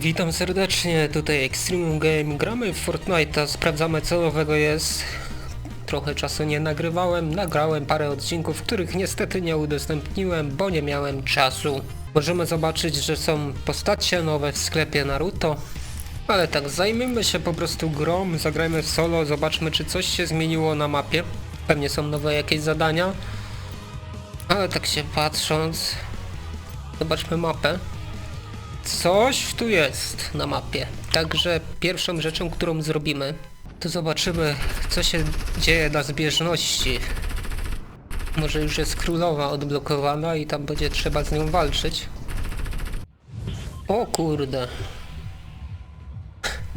Witam serdecznie, tutaj Extreme Game. Gramy w Fortnite'a, sprawdzamy co nowego jest. Trochę czasu nie nagrywałem, nagrałem parę odcinków, których niestety nie udostępniłem, bo nie miałem czasu. Możemy zobaczyć, że są postacie nowe w sklepie Naruto. Ale tak, zajmijmy się po prostu grą, zagrajmy w solo, zobaczmy czy coś się zmieniło na mapie. Pewnie są nowe jakieś zadania. Ale tak się patrząc, zobaczmy mapę. Coś tu jest na mapie. Także pierwszą rzeczą, którą zrobimy, to zobaczymy, co się dzieje na zbieżności. Może już jest królowa odblokowana i tam będzie trzeba z nią walczyć. O kurde.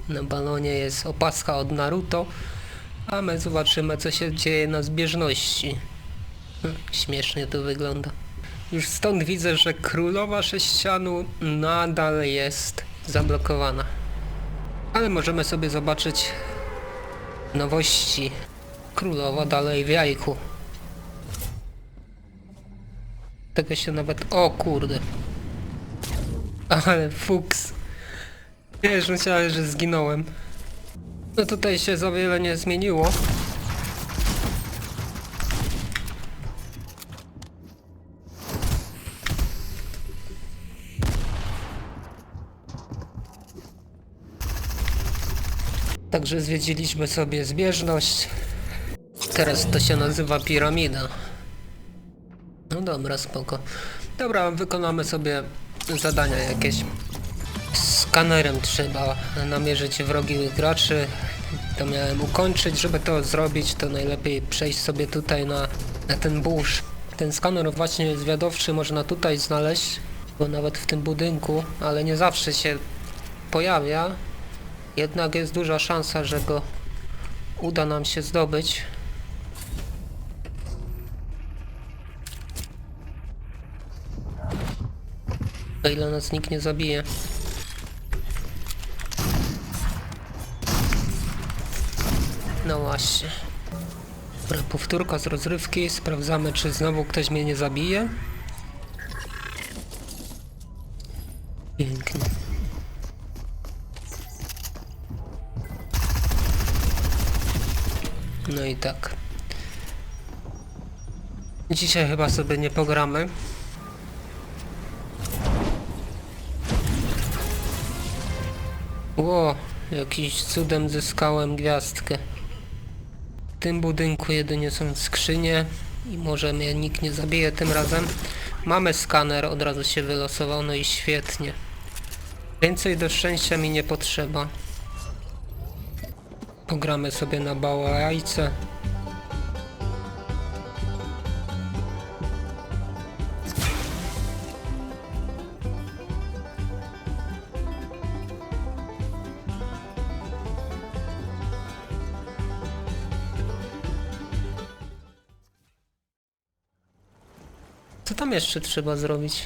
Na balonie jest opaska od Naruto, a my zobaczymy, co się dzieje na zbieżności. Hm, Śmiesznie to wygląda. Już stąd widzę, że królowa sześcianu nadal jest zablokowana. Ale możemy sobie zobaczyć nowości. Królowa dalej w jajku. Tego się nawet... O kurde. Ale fuks. Wiesz, myślałem, że zginąłem. No tutaj się za wiele nie zmieniło. Także zwiedziliśmy sobie zbieżność. Teraz to się nazywa piramida. No dobra, spoko. Dobra, wykonamy sobie zadania jakieś. Skanerem trzeba namierzyć wrogich graczy. To miałem ukończyć. Żeby to zrobić, to najlepiej przejść sobie tutaj na, na ten burz. Ten skaner właśnie zwiadowczy można tutaj znaleźć, bo nawet w tym budynku, ale nie zawsze się pojawia. Jednak jest duża szansa, że go uda nam się zdobyć. O ile nas nikt nie zabije. No właśnie. Powtórka z rozrywki. Sprawdzamy, czy znowu ktoś mnie nie zabije. No i tak. Dzisiaj chyba sobie nie pogramy. Ło, jakiś cudem zyskałem gwiazdkę. W tym budynku jedynie są skrzynie i może mnie nikt nie zabije tym razem. Mamy skaner, od razu się wylosował, no i świetnie. Więcej do szczęścia mi nie potrzeba. Pogramy sobie na bałajce. Co tam jeszcze trzeba zrobić?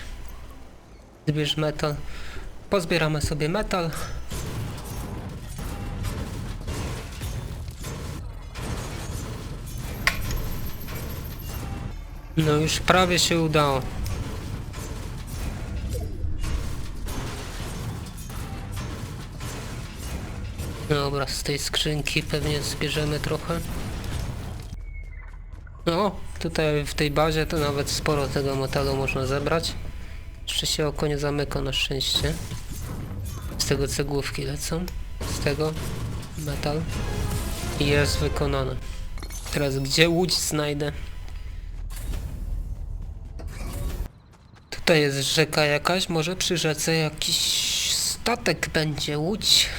Zbierz metal. Pozbieramy sobie metal. No już prawie się udało. Dobra, z tej skrzynki pewnie zbierzemy trochę. No, tutaj w tej bazie to nawet sporo tego metalu można zebrać. Jeszcze się oko nie zamyka na szczęście. Z tego cegłówki lecą. Z tego metal. I jest wykonane. Teraz gdzie łódź znajdę? Tutaj jest rzeka jakaś, może przy rzece jakiś statek będzie, łódź.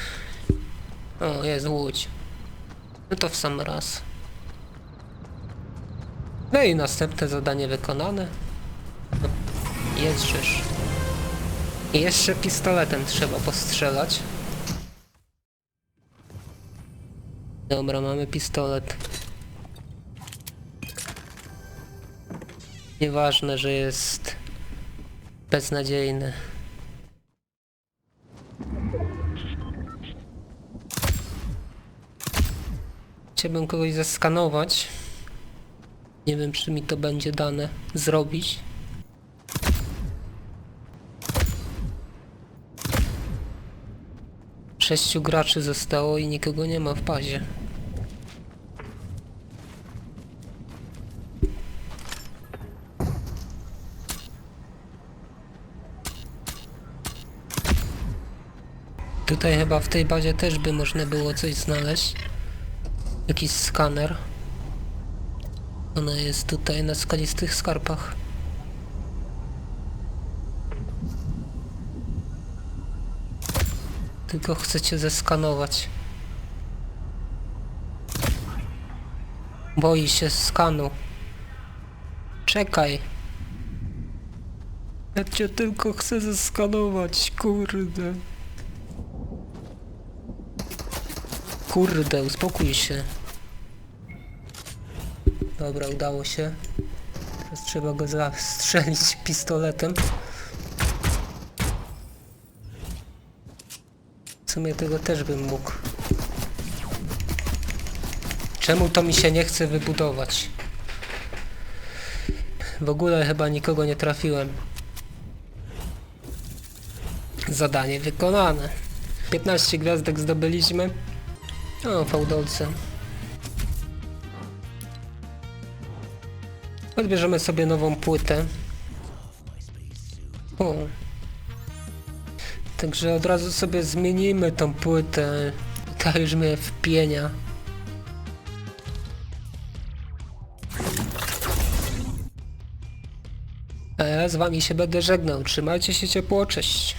O, jest łódź. No to w sam raz. No i następne zadanie wykonane. Jest rzecz. I jeszcze pistoletem trzeba postrzelać. Dobra, mamy pistolet. Nieważne, że jest beznadziejny. Chciałbym kogoś zeskanować. Nie wiem, czy mi to będzie dane zrobić. Sześciu graczy zostało i nikogo nie ma w bazie. Tutaj chyba w tej bazie też by można było coś znaleźć. Jakiś skaner. Ona jest tutaj na skalistych skarpach. Tylko chcecie zeskanować. Boi się skanu. Czekaj. Ja cię tylko chcę zeskanować, kurde. Kurde, uspokój się. Dobra, udało się. Teraz trzeba go zastrzelić pistoletem. W sumie tego też bym mógł. Czemu to mi się nie chce wybudować? W ogóle chyba nikogo nie trafiłem. Zadanie wykonane. 15 gwiazdek zdobyliśmy. O, fałdolce. Odbierzemy sobie nową płytę. O. Także od razu sobie zmienimy tą płytę. Ta już mnie wpienia. A ja z wami się będę żegnał. Trzymajcie się ciepło, cześć.